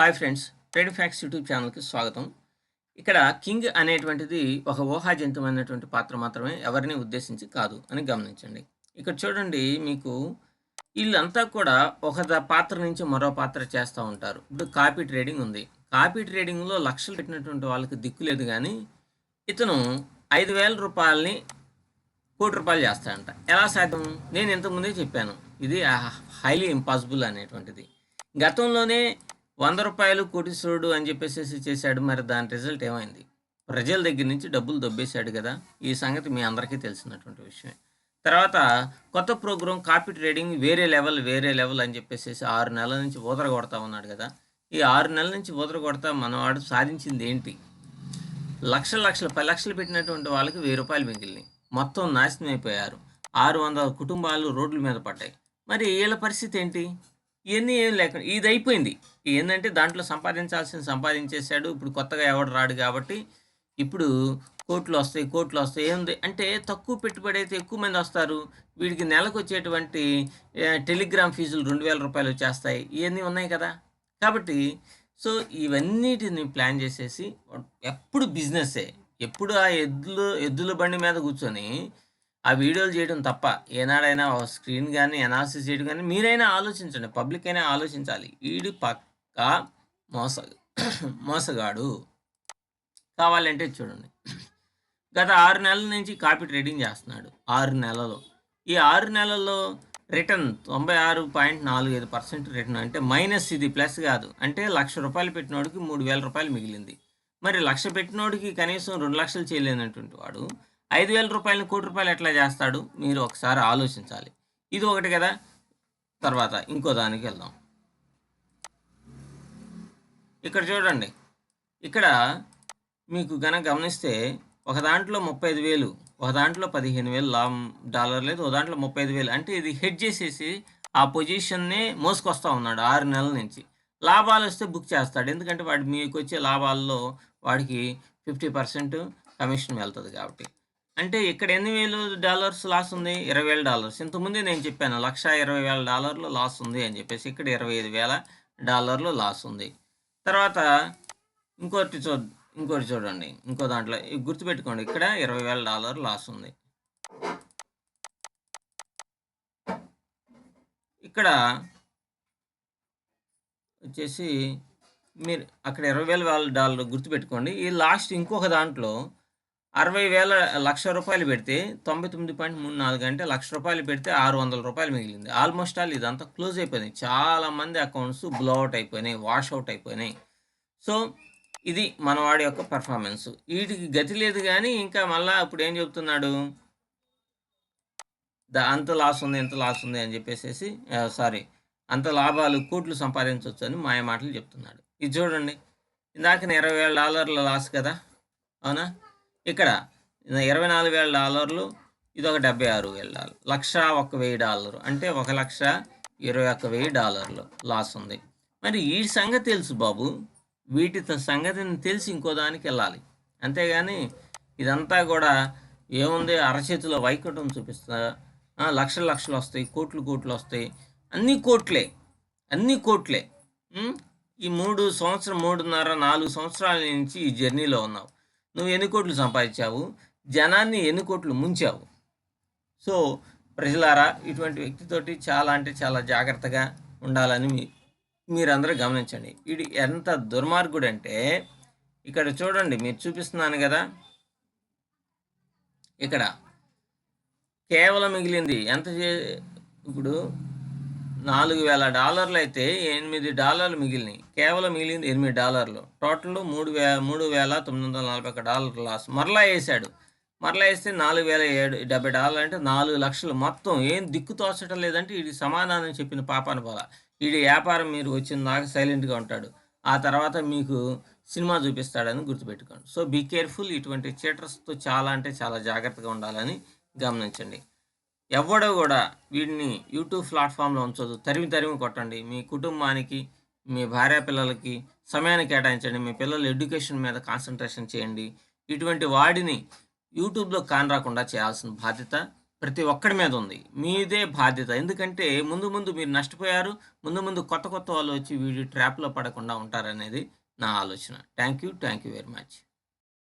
Hi friends trade facts YouTube ఛానల్కి స్వాగతం. ఇక్కడ కింగ్ అనేటువంటిది ఒక ఊహాజంతమైనటువంటి పాత్ర మాత్రమే ఎవరిని ఉద్దేశించి కాదు అని గమనించండి. ఇక్కడ చూడండి మీకు వీళ్ళంతా కూడా ఒక పాత్ర నుంచి మరో పాత్ర చేస్తూ ఉంటారు. ఇప్పుడు కాపీ ట్రేడింగ్ ఉంది. కాపీ ట్రేడింగ్లో లక్షలు పెట్టినటువంటి వాళ్ళకి దిక్కు లేదు కానీ ఇతను ఐదు వేల రూపాయలని కోటి రూపాయలు చేస్తాడంట. ఎలా సాధ్యం? నేను ఇంతకుముందే చెప్పాను. ఇది హైలీ ఇంపాసిబుల్ అనేటువంటిది. గతంలోనే వంద రూపాయలు కోటీశ్వరుడు అని చెప్పేసి చేశాడు మరి దాని రిజల్ట్ ఏమైంది? ప్రజల దగ్గర నుంచి డబ్బులు దొబ్బేశాడు కదా. ఈ సంగతి మీ అందరికీ తెలిసినటువంటి విషయమే. తర్వాత కొత్త ప్రోగ్రాం కాపీ ట్రేడింగ్ వేరే లెవెల్ వేరే లెవెల్ అని చెప్పేసి ఆరు నెలల నుంచి ఊదర కొడతా ఉన్నాడు కదా. ఈ ఆరు నెలల నుంచి ఊదర కొడతా మనవాడు సాధించింది ఏంటి? లక్షల లక్షలు పది లక్షలు పెట్టినటువంటి వాళ్ళకి వెయ్యి రూపాయలు మిగిలినాయి. మొత్తం నాశనం అయిపోయారు. ఆరు వందల కుటుంబాలు రోడ్ల మీద పడ్డాయి. మరి వీళ్ళ పరిస్థితి ఏంటి? ఇవన్నీ ఏం లేకుండా ఇది అయిపోయింది ఏంటంటే దాంట్లో సంపాదించాల్సింది సంపాదించేశాడు. ఇప్పుడు కొత్తగా ఎవడు రాడు కాబట్టి ఇప్పుడు కోట్లు వస్తాయి కోట్లు వస్తాయి. ఏముంది? అంటే తక్కువ పెట్టుబడి అయితే ఎక్కువ మంది వస్తారు. వీడికి నెలకు వచ్చేటువంటి టెలిగ్రామ్ ఫీజులు రెండు వేల రూపాయలు వచ్చేస్తాయి. ఇవన్నీ ఉన్నాయి కదా. కాబట్టి సో ఇవన్నిటిని ప్లాన్ చేసేసి ఎప్పుడు బిజినెస్సే ఎప్పుడు ఆ ఎద్దులు ఎద్దుల బండి మీద కూర్చొని ఆ వీడియోలు చేయడం తప్ప ఏనాడైనా స్క్రీన్ కానీ అనాలిసిస్ చేయడం కానీ మీరైనా ఆలోచించండి. పబ్లిక్ అయినా ఆలోచించాలి. వీడు పక్కా మోస మోసగాడు. కావాలంటే చూడండి. గత ఆరు నెలల నుంచి కాపీ ట్రేడింగ్ చేస్తున్నాడు. ఆరు నెలలు. ఈ ఆరు నెలల్లో రిటర్న్ తొంభై ఆరు పాయింట్ నాలుగు ఐదు పర్సెంట్ రిటర్న్ అంటే మైనస్ ఇది ప్లస్ కాదు. అంటే లక్ష రూపాయలు పెట్టినోడికి మూడు వేల రూపాయలు మిగిలింది. మరి లక్ష పెట్టినోడికి కనీసం రెండు లక్షలు చేయలేనటువంటి వాడు ఐదు వేల రూపాయలని కోటి రూపాయలు ఎట్లా చేస్తాడు? మీరు ఒకసారి ఆలోచించాలి. ఇది ఒకటి కదా? తర్వాత ఇంకో దానికి వెళ్దాం. ఇక్కడ చూడండి. ఇక్కడ మీకు గనక గమనిస్తే ఒక దాంట్లో ముప్పై ఐదు వేలు ఒక దాంట్లో పదిహేను వేలు లాభం డాలర్ లేదు ఒక దాంట్లో ముప్పై ఐదు వేలు. అంటే ఇది హెడ్ చేసేసి ఆ పొజిషన్నే మోసుకొస్తా ఉన్నాడు ఆరు నెలల నుంచి. లాభాలు వస్తే బుక్ చేస్తాడు. ఎందుకంటే వాడు మీకు వచ్చే లాభాల్లో వాడికి ఫిఫ్టీ పర్సెంట్ కమిషన్ వెళ్తుంది కాబట్టి. అంటే ఇక్కడ ఎన్ని వేలు డాలర్స్ లాస్ ఉంది? ఇరవై వేల డాలర్స్. ఇంతకుముందే నేను చెప్పాను లక్ష ఇరవై వేల డాలర్లు లాస్ ఉంది అని చెప్పేసి ఇక్కడ ఇరవై ఐదు వేల డాలర్లు లాస్ ఉంది. తర్వాత ఇంకోటి చూ ఇంకోటి చూడండి. ఇంకో దాంట్లో గుర్తుపెట్టుకోండి ఇక్కడ ఇరవై వేల డాలర్ లాస్ ఉంది. ఇక్కడ వచ్చేసి మీరు అక్కడ ఇరవై వేల వేల డాలర్ గుర్తుపెట్టుకోండి. ఈ లాస్ట్ ఇంకొక దాంట్లో అరవై వేల లక్ష రూపాయలు పెడితే తొంభై తొమ్మిది పాయింట్ మూడు నాలుగు అంటే లక్ష రూపాయలు పెడితే ఆరు వందల రూపాయలు మిగిలింది. ఆల్మోస్ట్ ఆల్ ఇదంతా క్లోజ్ అయిపోయింది చాలా మంది అకౌంట్స్ బ్లోఅవుట్ అయిపోయినాయి వాష్ అవుట్ అయిపోయినాయి. సో ఇది మనవాడి యొక్క పర్ఫార్మెన్స్ వీటికి గతి లేదు కానీ ఇంకా మళ్ళా ఇప్పుడు ఏం చెప్తున్నాడు? ద అంత లాస్ ఉంది ఎంత లాస్ ఉంది అని చెప్పేసి సారీ అంత లాభాలు కోట్లు సంపాదించవచ్చు అని మాయ మాటలు చెప్తున్నాడు. ఇది చూడండి. ఇందాక ఇరవై వేల డాలర్ల లాస్ కదా? అవునా? ఇక్కడ ఇరవై నాలుగు వేల డాలర్లు ఇది ఒక డెబ్బై ఆరు వేల డాలర్. లక్ష ఒక వెయ్యి డాలర్. అంటే ఒక లక్ష ఇరవై ఒక్క వెయ్యి డాలర్లు లాస్ ఉంది. మరి ఈ సంగతి తెలుసు బాబు. వీటి సంగతిని తెలిసి ఇంకో దానికి వెళ్ళాలి. అంతేగాని ఇదంతా కూడా ఏముంది? అరచేతిలో వైకుంఠం చూపిస్తా లక్షల లక్షలు వస్తాయి కోట్లు కోట్లు వస్తాయి. అన్ని కోట్లే అన్ని కోట్లే. ఈ మూడు సంవత్సరం మూడున్నర నాలుగు సంవత్సరాల నుంచి ఈ జర్నీలో ఉన్నావు. నువ్వు ఎన్ని కోట్లు సంపాదించావు? జనాన్ని ఎన్ని కోట్లు ముంచావు? సో ప్రజలారా ఇటువంటి వ్యక్తితోటి చాలా అంటే చాలా జాగ్రత్తగా ఉండాలని మీ మీరందరూ గమనించండి. ఇది ఎంత దుర్మార్గుడు అంటే ఇక్కడ చూడండి మీరు చూపిస్తున్నాను కదా. ఇక్కడ కేవలం మిగిలింది ఎంత చే ఇప్పుడు నాలుగు వేల డాలర్లు అయితే ఎనిమిది డాలర్లు మిగిలినాయి. కేవలం మిగిలింది ఎనిమిది డాలర్లు. టోటల్ మూడు వే మూడు వేల తొమ్మిది వందల నలభై ఒక డాలర్ లాస్. మరలా వేసాడు. మరలా వేస్తే నాలుగు వేల ఏడు డెబ్బై డాలర్లు అంటే నాలుగు లక్షలు. మొత్తం ఏం దిక్కు తోచడం లేదంటే ఇది సమాధానం చెప్పిన పాపాను పోల. వీడి వ్యాపారం మీరు వచ్చిన దాకా సైలెంట్గా ఉంటాడు. ఆ తర్వాత మీకు సినిమా చూపిస్తాడని గుర్తుపెట్టుకోండి. So be careful. ఇటువంటి థియేటర్స్తో చాలా అంటే చాలా జాగ్రత్తగా ఉండాలని గమనించండి. ఎవడో కూడా వీడిని యూట్యూబ్ ప్లాట్ఫామ్లో ఉంచదు తరిమి తరిమి కొట్టండి మీ కుటుంబానికి మీ భార్య పిల్లలకి సమయాన్ని కేటాయించండి మీ పిల్లల ఎడ్యుకేషన్ మీద కాన్సన్ట్రేషన్ చేయండి ఇటువంటి వాడిని యూట్యూబ్లో కానరాకుండా చేయాల్సిన బాధ్యత ప్రతి ఒక్కడి మీద ఉంది. మీదే బాధ్యత. ఎందుకంటే ముందు ముందు మీరు నష్టపోయారు. ముందు ముందు కొత్త కొత్త వాళ్ళు వచ్చి వీడి ట్రాప్‌లో పడకుండా ఉంటారనేది నా ఆలోచన. Thank you. Thank you very much.